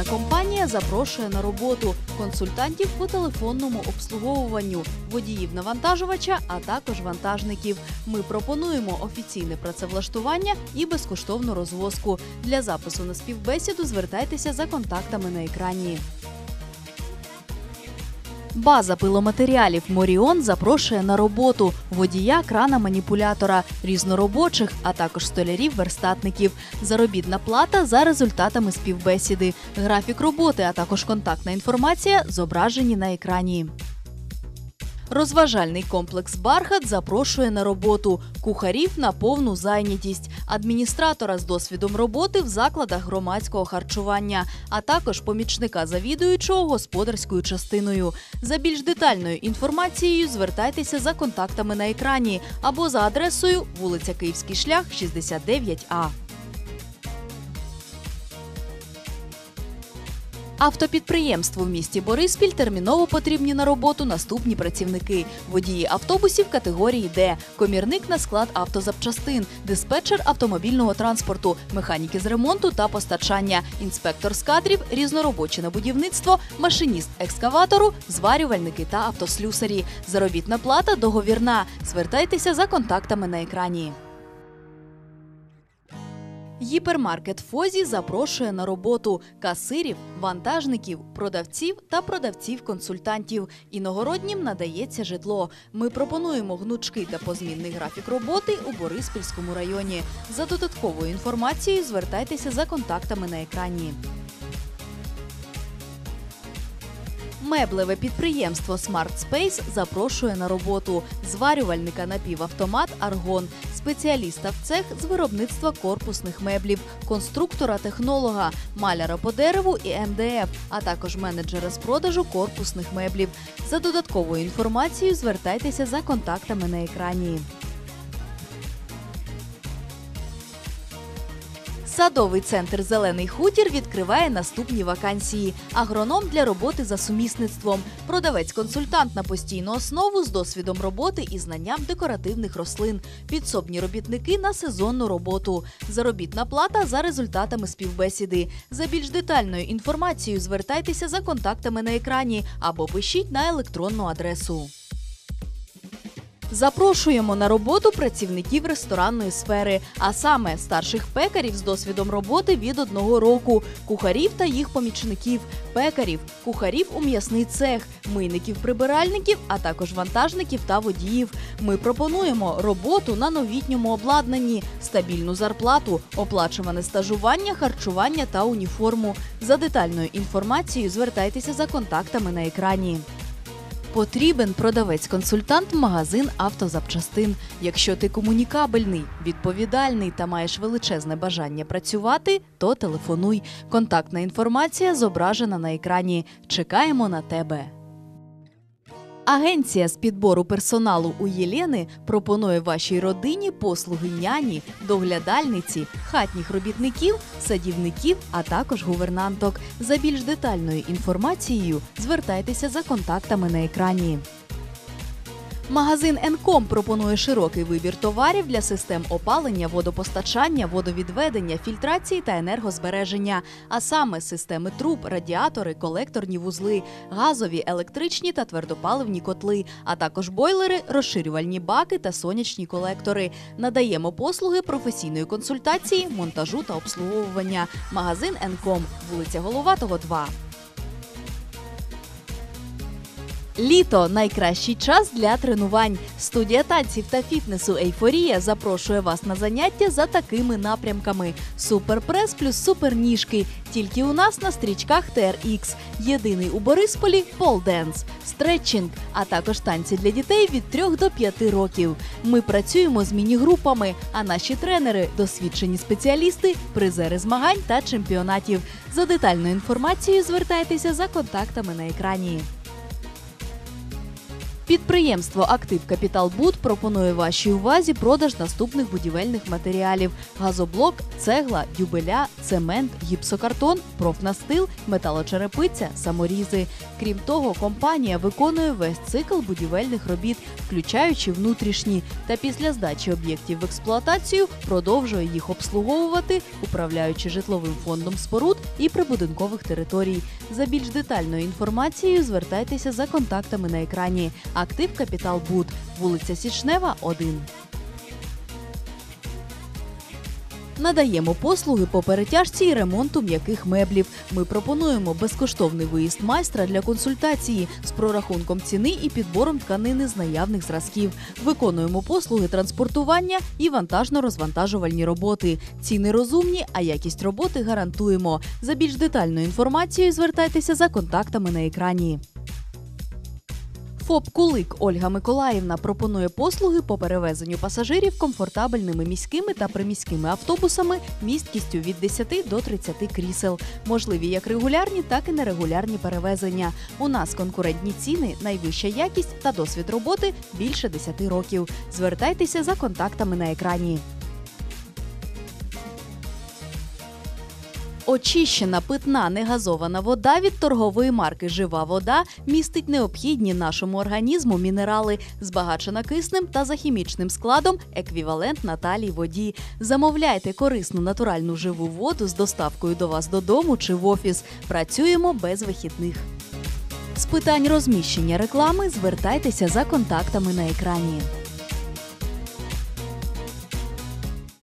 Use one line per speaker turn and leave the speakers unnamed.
Міжнародна компанія запрошує на роботу консультантів по телефонному обслуговуванню, водіїв навантажувача, а також вантажників. Ми пропонуємо офіційне працевлаштування і безкоштовну розвозку. Для запису на співбесіду звертайтеся за контактами на екрані. База пиломатеріалів Моріон запрошує на роботу водія крана маніпулятора, різноробочих, а також столярів-верстатників. Заробітна плата за результатами співбесіди. Графік роботи, а також контактна інформація зображені на екрані. Розважальний комплекс Бархат запрошує на роботу кухарів на повну зайнятість, адміністратора з досвідом роботи в закладах громадського харчування, а також помічника завідуючого господарською частиною. За більш детальною інформацією звертайтеся за контактами на екрані або за адресою вулиця Київський шлях, 69А. Автопідприємству в місті Бориспіль терміново потрібні на роботу наступні працівники: водії автобусів категорії Д, комірник на склад автозапчастин, диспетчер автомобільного транспорту, механіки з ремонту та постачання, інспектор з кадрів, різноробоче на будівництво, машиніст екскаватору, зварювальники та автослюсарі. Заробітна плата договірна. Звертайтеся за контактами на екрані. Гіпермаркет Фозі запрошує на роботу касирів, вантажників, продавців та продавців-консультантів. Іногороднім надається житло. Ми пропонуємо гнучкий та позмінний графік роботи у Бориспільському районі. За додатковою інформацією звертайтеся за контактами на екрані. Меблеве підприємство Smart Space запрошує на роботу зварювальника напівавтомат Аргон, спеціаліста в цех з виробництва корпусних меблів, конструктора-технолога, маляра по дереву і МДФ, а також менеджера з продажу корпусних меблів. За додатковою інформацією звертайтеся за контактами на екрані. Садовий центр Зелений хутір відкриває наступні вакансії: агроном для роботи за сумісництвом, продавець-консультант на постійну основу з досвідом роботи і знанням декоративних рослин, підсобні робітники на сезонну роботу, заробітна плата за результатами співбесіди. За більш детальною інформацією звертайтеся за контактами на екрані або пишіть на електронну адресу. Запрошуємо на роботу працівників ресторанної сфери, а саме старших пекарів з досвідом роботи від одного року, кухарів та їх помічників, пекарів, кухарів у м'ясний цех, мийників, прибиральників, а також вантажників та водіїв. Ми пропонуємо роботу на новітньому обладнанні, стабільну зарплату, оплачуване стажування, харчування та уніформу. За детальною інформацією звертайтеся за контактами на екрані. Потрібен продавець-консультант магазин автозапчастин. Якщо ти комунікабельний, відповідальний та маєш величезне бажання працювати, то телефонуй. Контактна інформація зображена на екрані. Чекаємо на тебе. Агенція з підбору персоналу у Єлени пропонує вашій родині послуги няні, доглядальниці, хатніх робітників, садівників, а також гувернанток. За більш детальною інформацією звертайтеся за контактами на екрані. Магазин Енком пропонує широкий вибір товарів для систем опалення, водопостачання, водовідведення, фільтрації та енергозбереження, а саме системи труб, радіатори, колекторні вузли, газові, електричні та твердопаливні котли, а також бойлери, розширювальні баки та сонячні колектори. Надаємо послуги професійної консультації, монтажу та обслуговування. Магазин Енком, вулиця Головатого, 2. Літо найкращий час для тренувань. Студія танців та фітнесу Ейфорія запрошує вас на заняття за такими напрямками: суперпрес плюс суперніжки. Тільки у нас на стрічках TRX. Єдиний у Борисполі полденс, стретчинг, а також танці для дітей від 3 до 5 років. Ми працюємо з міні-групами, а наші тренери досвідчені спеціалісти, призери змагань та чемпіонатів. За детальною інформацією звертайтеся за контактами на екрані. Підприємство Актив Капітал Буд пропонує вашій увазі продаж наступних будівельних матеріалів: газоблок, цегла, дюбеля, цемент, гіпсокартон, профнастил, металочерепиця, саморізи. Крім того, компанія виконує весь цикл будівельних робіт, включаючи внутрішні, та після здачі об'єктів в експлуатацію продовжує їх обслуговувати, управляючи житловим фондом споруд і прибудинкових територій. За більш детальною інформацією звертайтеся за контактами на екрані. Актив Капітал Буд, вулиця Січнева, 1. Надаємо послуги по перетяжці і ремонту м'яких меблів. Ми пропонуємо безкоштовний виїзд майстра для консультації з прорахунком ціни і підбором тканини з наявних зразків. Виконуємо послуги транспортування і вантажно-розвантажувальні роботи. Ціни розумні, а якість роботи гарантуємо. За більш детальною інформацією звертайтеся за контактами на екрані. ФОП Кулик Ольга Миколаївна пропонує послуги по перевезенню пасажирів комфортабельними міськими та приміськими автобусами місткістю від 10 до 30 крісел. Можливі як регулярні, так і нерегулярні перевезення. У нас конкурентні ціни, найвища якість та досвід роботи більше 10 років. Звертайтеся за контактами на екрані. Очищена питна негазована вода від торгової марки Жива вода містить необхідні нашому організму мінерали, збагачена киснем та за хімічним складом еквівалент наталій воді. Замовляйте корисну натуральну живу воду з доставкою до вас додому чи в офіс. Працюємо без вихідних. З питань розміщення реклами звертайтеся за контактами на екрані.